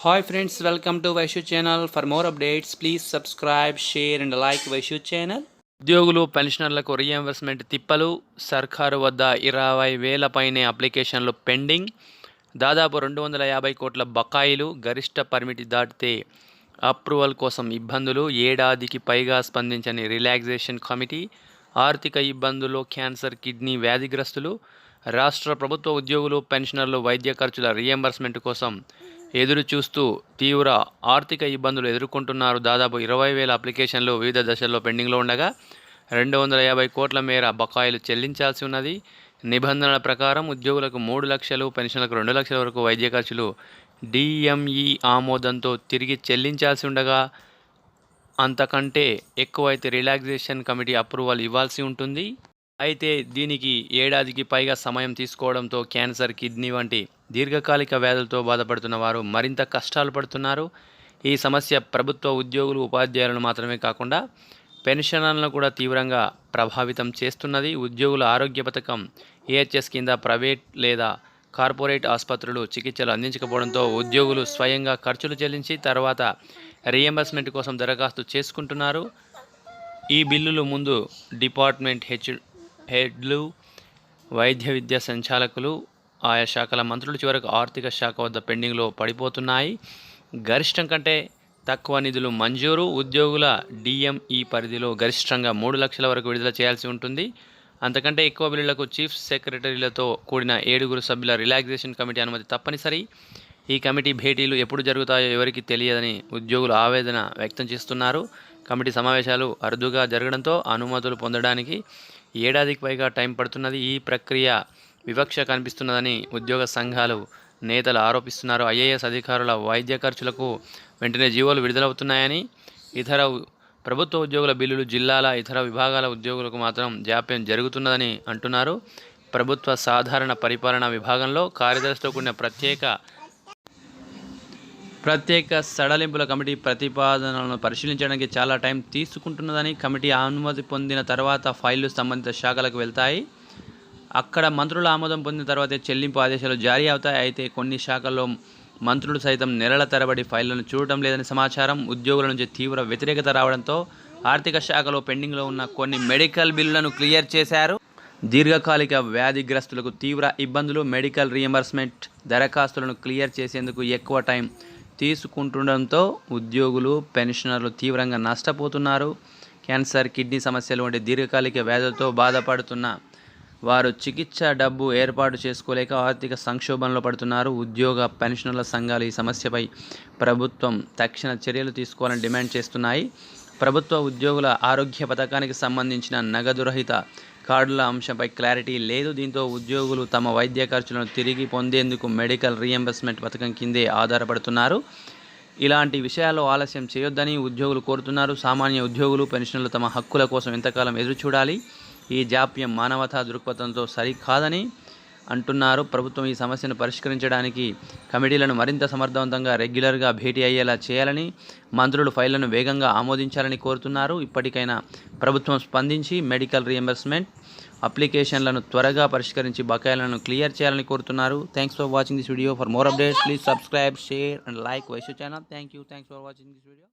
Hi friends welcome to Vaishu channel for more updates please subscribe share and like Vaishu channel ఉద్యోగులు పెన్షనర్లకు reimbursement తిప్పలు సర్కారు వద్ద ఇరవై వేల పైనే అప్లికేషన్లు పెండింగ్ దాదాపు రెండు వందల యాభై కోట్ల బకాయిలు గరిష్ట పరిమితి దాటితే అప్రూవల్ కోసం ఇబ్బందులు. ఏడాదికి పైగా స్పందించని రిలాక్సేషన్ కమిటీ ఆర్థిక ఇబ్బందులు క్యాన్సర్ కిడ్నీ వ్యాధిగ్రస్తులు రాష్ట్ర ప్రభుత్వ ఉద్యోగులు పెన్షనర్లు వైద్య ఖర్చుల రీఎంబర్స్మెంట్ కోసం ఎదురు చూస్తూ తీవ్ర ఆర్థిక ఇబ్బందులు ఎదుర్కొంటున్నారు. దాదాపు ఇరవై వేల అప్లికేషన్లు వివిధ దశల్లో పెండింగ్లో ఉండగా రెండు వందల యాభై కోట్ల మేర బకాయిలు చెల్లించాల్సి ఉన్నది. నిబంధనల ప్రకారం ఉద్యోగులకు మూడు లక్షలు పెన్షన్లకు రెండు లక్షల వరకు వైద్య ఖర్చులు డిఎంఈ ఆమోదంతో తిరిగి చెల్లించాల్సి ఉండగా అంతకంటే ఎక్కువైతే రిలాక్సేషన్ కమిటీ అప్రూవల్ ఇవ్వాల్సి ఉంటుంది. అయితే దీనికి ఏడాదికి పైగా సమయం తీసుకోవడంతో క్యాన్సర్ కిడ్నీ వంటి దీర్ఘకాలిక వ్యాధులతో బాధపడుతున్న వారు మరింత కష్టాలు పడుతున్నారు. ఈ సమస్య ప్రభుత్వ ఉద్యోగులు ఉపాధ్యాయులను మాత్రమే కాకుండా పెన్షనర్లను కూడా తీవ్రంగా ప్రభావితం చేస్తున్నది. ఉద్యోగుల ఆరోగ్య పథకం ఏహెచ్ఎస్ కింద ప్రైవేట్ లేదా కార్పొరేట్ ఆసుపత్రులు చికిత్సలు అందించకపోవడంతో ఉద్యోగులు స్వయంగా ఖర్చులు చెల్లించి తర్వాత రీఎంబర్స్మెంట్ కోసం దరఖాస్తు చేసుకుంటున్నారు. ఈ బిల్లులు ముందు డిపార్ట్మెంట్ హెచ్ హెడ్లు వైద్య విద్యా సంచాలకులు ఆయా శాఖల మంత్రులు చివరకు ఆర్థిక శాఖ వద్ద పెండింగ్లో పడిపోతున్నాయి. గరిష్టం కంటే తక్కువ నిధులు మంజూరు. ఉద్యోగుల డిఎంఈ పరిధిలో గరిష్టంగా మూడు లక్షల వరకు విడుదల చేయాల్సి ఉంటుంది. అంతకంటే ఎక్కువ బిల్లులకు చీఫ్ సెక్రటరీలతో కూడిన ఏడుగురు సభ్యుల రిలాక్సేషన్ కమిటీ అనుమతి తప్పనిసరి. ఈ కమిటీ భేటీలు ఎప్పుడు జరుగుతాయో ఎవరికి తెలియదని ఉద్యోగులు ఆవేదన వ్యక్తం చేస్తున్నారు. కమిటీ సమావేశాలు అరుదుగా జరగడంతో అనుమతులు పొందడానికి ఏడాదికి పైగా టైం పడుతున్నది. ఈ ప్రక్రియ వివక్ష కనిపిస్తున్నదని ఉద్యోగ సంఘాలు నేతలు ఆరోపిస్తున్నారు. ఐఏఎస్ అధికారుల వైద్య ఖర్చులకు వెంటనే జీవోలు విడుదలవుతున్నాయని ఇతర ప్రభుత్వ ఉద్యోగుల బిల్లులు జిల్లాల ఇతర విభాగాల ఉద్యోగులకు మాత్రం జాప్యం జరుగుతున్నదని అంటున్నారు. ప్రభుత్వ సాధారణ పరిపాలన విభాగంలో కార్యదర్శితో కూడిన ప్రత్యేక ప్రత్యేక సడలింపుల కమిటీ ప్రతిపాదనలను పరిశీలించడానికి చాలా టైం తీసుకుంటున్నదని కమిటీ అనుమతి పొందిన తర్వాత ఫైళ్ళు సంబంధిత శాఖలకు వెళ్తాయి. అక్కడ మంత్రుల ఆమోదం పొందిన తర్వాతే చెల్లింపు ఆదేశాలు జారీ అవుతాయి. అయితే కొన్ని శాఖల్లో మంత్రులు సైతం నెలల తరబడి ఫైళ్ళను చూడటం లేదని సమాచారం. ఉద్యోగుల నుంచి తీవ్ర వ్యతిరేకత రావడంతో ఆర్థిక శాఖలో పెండింగ్లో ఉన్న కొన్ని మెడికల్ బిల్లులను క్లియర్ చేశారు. దీర్ఘకాలిక వ్యాధిగ్రస్తులకు తీవ్ర ఇబ్బందులు మెడికల్ రియంబర్స్మెంట్ దరఖాస్తులను క్లియర్ చేసేందుకు ఎక్కువ టైం తీసుకుంటుండడంతో ఉద్యోగులు పెన్షనర్లు తీవ్రంగా నష్టపోతున్నారు. క్యాన్సర్ కిడ్నీ సమస్యలు వంటి దీర్ఘకాలిక వ్యాధులతో బాధపడుతున్న వారు చికిత్స డబ్బు ఏర్పాటు చేసుకోలేక ఆర్థిక సంక్షోభంలో పడుతున్నారు. ఉద్యోగ పెన్షనర్ల సంఘాలు ఈ సమస్యపై ప్రభుత్వం తక్షణ చర్యలు తీసుకోవాలని డిమాండ్ చేస్తున్నాయి. ప్రభుత్వ ఉద్యోగుల ఆరోగ్య పథకానికి సంబంధించిన నగదు రహిత కార్డుల అంశంపై క్లారిటీ లేదు. దీంతో ఉద్యోగులు తమ వైద్య ఖర్చులను తిరిగి పొందేందుకు మెడికల్ రీఎంబర్స్మెంట్ పథకం కిందే ఆధారపడుతున్నారు. ఇలాంటి విషయాల్లో ఆలస్యం చేయొద్దని ఉద్యోగులు కోరుతున్నారు. సామాన్య ఉద్యోగులు పెన్షన్లు తమ హక్కుల కోసం ఎంతకాలం ఎదురు చూడాలి ఈ జాప్యం మానవతా దృక్పథంతో సరికాదని అంటున్నారు. ప్రభుత్వం ఈ సమస్యను పరిష్కరించడానికి కమిటీలను మరింత సమర్థవంతంగా రెగ్యులర్గా భేటీ అయ్యేలా చేయాలని మంత్రులు ఫైళ్ళను వేగంగా ఆమోదించాలని కోరుతున్నారు. ఇప్పటికైనా ప్రభుత్వం స్పందించి మెడికల్ రియంబర్స్మెంట్ అప్లికేషన్లను త్వరగా పరిష్కరించి బకాయిలను క్లియర్ చేయాలని కోరుతున్నారు. Thanks for watching this video for more updates please subscribe share and like Vaishu channel thank you thanks for watching this video